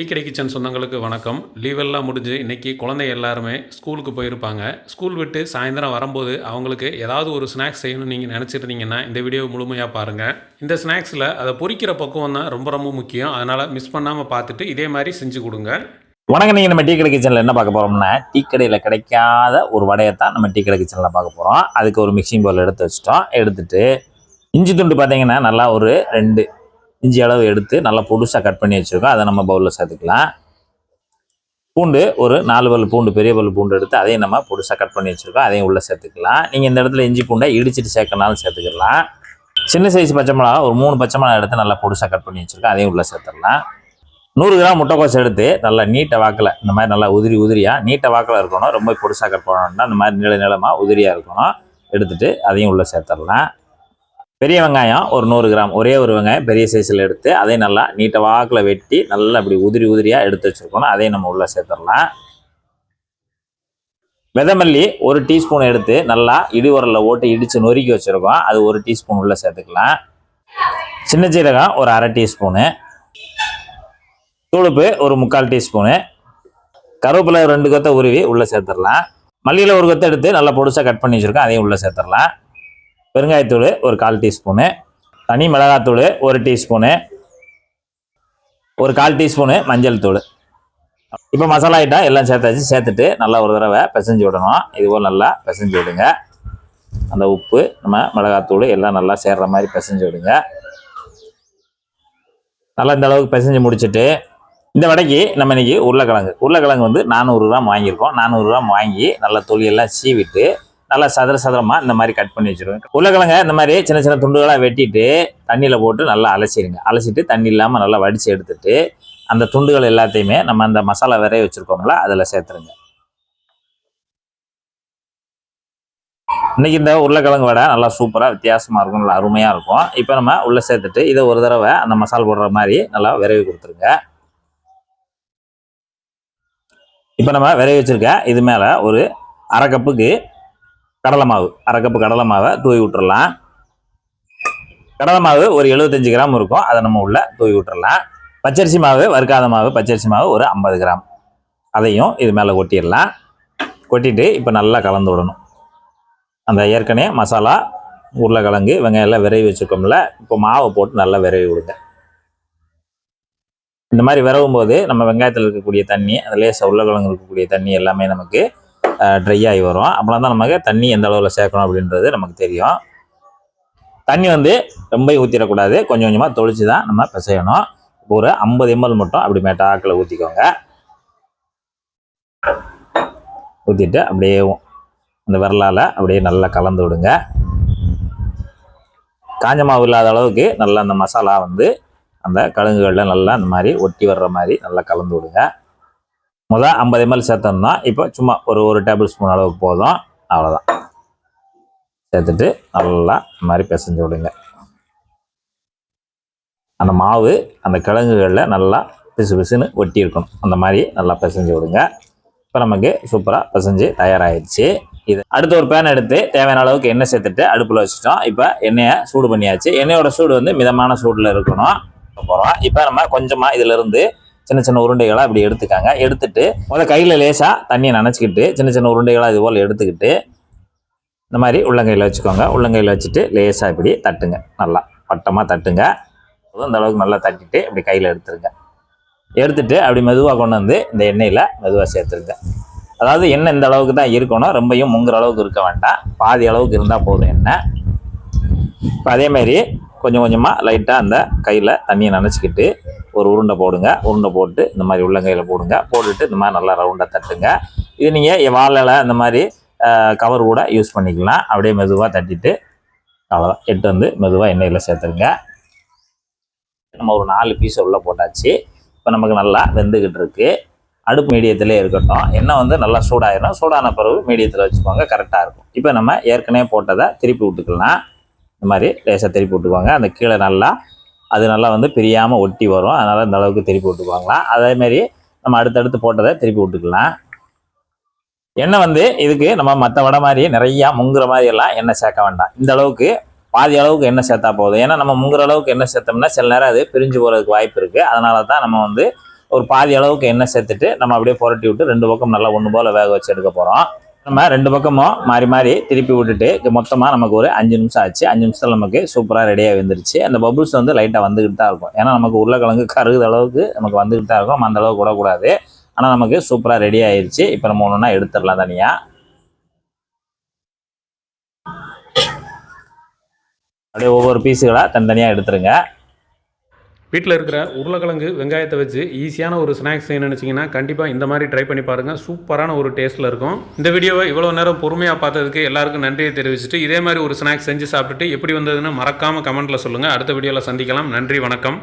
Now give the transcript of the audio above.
டீக்கடை கிச்சன் சொந்தங்களுக்கு வணக்கம். லீவெல்லாம் முடிஞ்சு இன்றைக்கி குழந்தை எல்லாருமே ஸ்கூலுக்கு போயிருப்பாங்க. ஸ்கூல் விட்டு சாயந்தரம் வரும்போது அவங்களுக்கு ஏதாவது ஒரு ஸ்நாக்ஸ் செய்யணும்னு நீங்கள் நினச்சிருந்தீங்கன்னா இந்த வீடியோ முழுமையாக பாருங்கள் இந்த ஸ்நாக்ஸில் அதை பொறிக்கிற பக்குவம் தான் ரொம்ப ரொம்ப முக்கியம். அதனால் மிஸ் பண்ணாமல் பார்த்துட்டு இதே மாதிரி செஞ்சு கொடுங்க. வணக்கம். நீங்கள் நம்ம டீ கடை கிச்சனில் என்ன பார்க்க போகிறோம்னா டீ கடையில் கிடைக்காத ஒரு வடையை தான் நம்ம டீ கடை கிச்சனில் பார்க்க போகிறோம் அதுக்கு ஒரு மிக்சிங் பவுல் எடுத்து வச்சிட்டோம். எடுத்துகிட்டு இஞ்சி துண்டு பார்த்தீங்கன்னா நல்லா ஒரு ரெண்டு இஞ்சி அளவு எடுத்து நல்லா பொடுசாக கட் பண்ணி வச்சுருக்கோம். அதை நம்ம பவுலில் சேர்த்துக்கலாம். பூண்டு ஒரு நாலு பல் பூண்டு பெரிய பல் பூண்டு எடுத்து அதையும் நம்ம பொடுசாக கட் பண்ணி வச்சுருக்கோம். அதையும் உள்ளே சேர்த்துக்கலாம். நீங்கள் இந்த இடத்துல இஞ்சி பூண்டை இடிச்சிட்டு சேர்க்கனாலும் சேர்த்துக்கலாம். சின்ன சைஸ் பச்சை மிளகா ஒரு மூணு பச்சை மிளகா எடுத்து நல்லா பொடுசாக கட் பண்ணி வச்சுருக்கோம். அதையும் உள்ளே சேர்த்துடலாம். நூறு கிராம் முட்டைக்கோஸ் எடுத்து நல்லா நீட்டை வாக்கில் இந்த மாதிரி நல்லா உதிரி உதிரியாக நீட்டை வாக்கில் இருக்கணும். ரொம்ப பொடுசாக கட் பண்ணணும்னா இந்த மாதிரி நில நிலமாக உதிரியாக இருக்கணும். எடுத்துகிட்டு அதையும் உள்ளே சேர்த்துடலாம். பெரிய வெங்காயம் ஒரு நூறு கிராம் ஒரே ஒரு வெங்காயம் பெரிய சைஸில் எடுத்து அதையும் நல்லா நீட்டை வாக்கில் வெட்டி நல்லா அப்படி உதிரி உதிரியாக எடுத்து வச்சுருக்கணும் அதையும் நம்ம உள்ளே சேர்த்துடலாம். விதமல்லி ஒரு டீஸ்பூன் எடுத்து நல்லா இடிவரலில் ஓட்டு இடித்து நொறுக்கி வச்சுருக்கோம். அது ஒரு டீஸ்பூன் உள்ளே சேர்த்துக்கலாம். சின்ன சீரகம் ஒரு அரை டீஸ்பூனு. தூளுப்பு ஒரு முக்கால் டீஸ்பூனு. கருவேப்பிலை ரெண்டு கொத்தை உருவி உள்ளே சேர்த்துடலாம். மல்லியில் ஒரு கொத்தை எடுத்து நல்லா பொடிசாக கட் பண்ணி வச்சுருக்கோம் அதையும் உள்ளே சேர்த்துடலாம். பெருங்காயத்தூள் ஒரு கால் டீஸ்பூனு தனி மிளகாத்தூள் ஒரு டீஸ்பூனு ஒரு கால் டீஸ்பூனு மஞ்சள் தூள். இப்போ மசாலா ஐட்டம் எல்லாம் சேர்த்தாச்சு சேர்த்துட்டு நல்லா ஒரு தடவை பிசைஞ்சு விடணும். இதுபோல் நல்லா பிசைஞ்சு விடுங்க. அந்த உப்பு நம்ம மிளகாத்தூள் எல்லாம் நல்லா சேர்ற மாதிரி பிசைஞ்சு விடுங்க. நல்லா இந்த அளவுக்கு பிசைஞ்சு முடிச்சுட்டு இந்த வடைக்கு நம்ம இன்னைக்கு உருளைக்கிழங்கு. உருளைக்கிழங்கு வந்து நானூறு கிராம் வாங்கியிருக்கோம். நானூறு கிராம் வாங்கி நல்லா தொழிலெல்லாம் சீவிட்டு நல்லா சதுர சதுரமாக இந்த மாதிரி கட் பண்ணி வச்சுருவேன். உருளைக்கிழங்க இந்த மாதிரி சின்ன சின்ன துண்டுகளாக வெட்டிட்டு தண்ணியில் போட்டு நல்லா அலசிடுங்க. அலசிட்டு தண்ணி இல்லாமல் நல்லா வடித்து எடுத்துட்டு அந்த துண்டுகள் எல்லாத்தையுமே நம்ம அந்த மசாலா விரைய வச்சுருக்கோங்களா அதில் சேர்த்துருங்க. இன்னைக்கு இந்த உருளைக்கிழங்கு வடை நல்லா சூப்பராக வித்தியாசமாக இருக்கும் நல்லா அருமையாக இருக்கும். இப்போ நம்ம உள்ளே சேர்த்துட்டு இதை ஒரு தடவை அந்த மசால் போடுற மாதிரி நல்லா விரைவி கொடுத்துருங்க. இப்போ நம்ம விரைவி வச்சுருக்க இது மேலே ஒரு அரை கப்புக்கு கடலை மாவு அரை கப்பு கடலை மாவை தூவி விட்டுறலாம். கடலை மாவு ஒரு எழுபத்தஞ்சு கிராம் இருக்கும். அதை நம்ம உள்ள தூவி விட்டுறலாம். பச்சரிசி மாவு வறுக்காத மாவு பச்சரிசி மாவு ஒரு ஐம்பது கிராம். அதையும் இது மேலே கொட்டிடலாம். கொட்டிட்டு இப்போ நல்லா கலந்து விடணும். அந்த ஏற்கனவே மசாலா உருளைக்கிழங்கு வெங்காயம் எல்லாம் விரைவி வச்சுருக்கோம்ல இப்போ மாவை போட்டு நல்லா விரைவி விடுங்க. இந்த மாதிரி விரவும் போது நம்ம வெங்காயத்தில் இருக்கக்கூடிய தண்ணி அதுலேயே லேசாக உருளைக்கிழங்கு இருக்கக்கூடிய தண்ணி எல்லாமே நமக்கு ட்ரை ஆகி வரும். அப்போலாம் தான் நமக்கு தண்ணி எந்த அளவில் சேர்க்கணும் அப்படின்றது நமக்கு தெரியும். தண்ணி வந்து ரொம்ப ஊற்றிடக்கூடாது கொஞ்சம் கொஞ்சமாக தொளிச்சு தான் நம்ம பிசையணும். ஒரு ஐம்பது எம்எல் மட்டும் அப்படி மேட்டாக்கில் ஊற்றிக்கோங்க ஊற்றிட்டு அப்படியே அந்த விரலால் அப்படியே நல்லா கலந்து விடுங்க. காஞ்ச மாவு இல்லாத அளவுக்கு நல்லா அந்த மசாலா வந்து அந்த கழுங்குகளில் நல்லா அந்த மாதிரி ஒட்டி வர்ற மாதிரி நல்லா கலந்து விடுங்க. முதல் ஐம்பது எம்எல் சேர்த்தோம்னா இப்போ சும்மா ஒரு ஒரு டேபிள் ஸ்பூன் அளவுக்கு போதும். அவ்வளோதான் சேர்த்துட்டு நல்லா இந்த மாதிரி பிசைஞ்சு விடுங்க. அந்த மாவு அந்த கிழங்குகளில் நல்லா பிசு பிசுன்னு ஒட்டி இருக்கணும். அந்த மாதிரி நல்லா பிசைஞ்சு விடுங்க. இப்போ நமக்கு சூப்பராக பிசைஞ்சு தயாராகிடுச்சு இது அடுத்து ஒரு பேன் எடுத்து தேவையான அளவுக்கு எண்ணெய் சேர்த்துட்டு அடுப்பில் வச்சுட்டோம். இப்போ எண்ணெயை சூடு பண்ணியாச்சு. எண்ணெயோட சூடு வந்து மிதமான சூடில் இருக்கணும். போகிறோம் இப்போ நம்ம கொஞ்சமாக இதிலிருந்து சின்ன சின்ன உருண்டைகளாக இப்படி எடுத்துக்காங்க. எடுத்துட்டு முதல்ல கையில் லேசாக தண்ணியை நனைச்சிக்கிட்டு சின்ன சின்ன உருண்டைகளாக இது போல் எடுத்துக்கிட்டு இந்த மாதிரி உள்ளங்கையில் வச்சுக்கோங்க. உள்ளங்கையில் வச்சுட்டு லேசாக இப்படி தட்டுங்க. நல்லா வட்டமாக தட்டுங்க. அந்த அளவுக்கு நல்லா தட்டிட்டு இப்படி கையில் எடுத்துருங்க. எடுத்துட்டு அப்படி மெதுவாக கொண்டு வந்து இந்த எண்ணெயில் மெதுவாக சேர்த்துருங்க. அதாவது எண்ணெய் இந்த அளவுக்கு தான் இருக்கணும். ரொம்பையும் முங்குற அளவுக்கு இருக்க வேண்டாம். பாதி அளவுக்கு இருந்தால் போதும் எண்ணெய். இப்போ அதேமாரி கொஞ்சம் கொஞ்சமாக லைட்டாக அந்த கையில் தண்ணியை நனைச்சிக்கிட்டு ஒரு உருண்டை போடுங்க. உருண்டை போட்டு இந்த மாதிரி உள்ளங்கையில் போடுங்க. போட்டுட்டு இந்த மாதிரி நல்லா ரவுண்டாக தட்டுங்க. இது நீங்கள் வாழலை இந்த மாதிரி கவர் கூட யூஸ் பண்ணிக்கலாம். அப்படியே மெதுவாக தட்டிட்டு அவ்வளோதான் எட்டு வந்து மெதுவாக எண்ணெயில் சேர்த்துருங்க. நம்ம ஒரு நாலு பீஸ் உள்ளே போட்டாச்சு. இப்போ நமக்கு நல்லா வெந்துக்கிட்டு இருக்கு. அடுப்பு மீடியத்திலே இருக்கட்டும். எண்ணெய் வந்து நல்லா சூடாயிடும் சூடான பிறகு மீடியத்தில் வச்சுக்கோங்க. கரெக்டாக இருக்கும். இப்போ நம்ம ஏற்கனவே போட்டதை திருப்பி விட்டுக்கலாம். இந்த மாதிரி லேசாக திருப்பி விட்டுக்கோங்க. அந்த கீழே நல்லா அது நல்லா வந்து பிரியாமல் ஒட்டி வரும். அதனால் இந்த அளவுக்கு திருப்பி விட்டுக்குவாங்களாம். அதேமாரி நம்ம அடுத்தடுத்து போட்டதை திருப்பி விட்டுக்கலாம். எண்ணெய் வந்து இதுக்கு நம்ம மற்ற வடை மாதிரி நிறையா முங்குற மாதிரி எல்லாம் எண்ணெய் சேர்க்க வேண்டாம். இந்த அளவுக்கு பாதி அளவுக்கு எண்ணெய் சேர்த்தா போதும். ஏன்னா நம்ம முங்குற அளவுக்கு எண்ணெய் சேர்த்தோம்னா சில நேரம் அது பிரிஞ்சு போகிறதுக்கு வாய்ப்பு இருக்குது அதனால தான் நம்ம வந்து ஒரு பாதி அளவுக்கு எண்ணெய் சேர்த்துட்டு நம்ம அப்படியே புரட்டி விட்டு ரெண்டு பக்கம் நல்லா ஒன்று போல் வேக வச்சு எடுக்க போகிறோம் நம்ம ரெண்டு பக்கமும் மாறி மாறி திருப்பி விட்டுட்டு மொத்தமாக நமக்கு ஒரு அஞ்சு நிமிஷம் ஆச்சு. அஞ்சு நிமிஷத்தில் நமக்கு சூப்பராக ரெடியாக வந்துருச்சு. அந்த பபுள்ஸ் வந்து லைட்டாக வந்துக்கிட்டு தான் இருக்கும். ஏன்னா நமக்கு உருளைக்கிழங்கு கருகுத அளவுக்கு நமக்கு வந்துக்கிட்டு தான் இருக்கும் அந்த அளவுக்கு விடக்கூடாது. ஆனால் நமக்கு சூப்பராக ரெடி ஆயிடுச்சு இப்போ நம்ம ஒன்றுனா எடுத்துடலாம் தனியாக அப்படியே ஒவ்வொரு பீஸுகளாக தனித்தனியாக எடுத்துருங்க. வீட்டில் இருக்கிற உருளைக்கிழங்கு வெங்காயத்தை வச்சு ஈஸியான ஒரு ஸ்நாக்ஸ் செய்யணும்னு நினச்சிங்கன்னா கண்டிப்பாக இந்த மாதிரி ட்ரை பண்ணி பாருங்கள் சூப்பரான ஒரு டேஸ்ட்டில் இருக்கும். இந்த வீடியோவை இவ்வளோ நேரம் பொறுமையாக பார்த்ததுக்கு எல்லாருக்கும் நன்றியை தெரிவிச்சுட்டு இதே மாதிரி ஒரு ஸ்நாக்ஸ் செஞ்சு சாப்பிட்டுட்டு எப்படி வந்ததுன்னு மறக்காமல் கமெண்ட்டில் சொல்லுங்கள் அடுத்த வீடியோவில் சந்திக்கலாம். நன்றி வணக்கம்.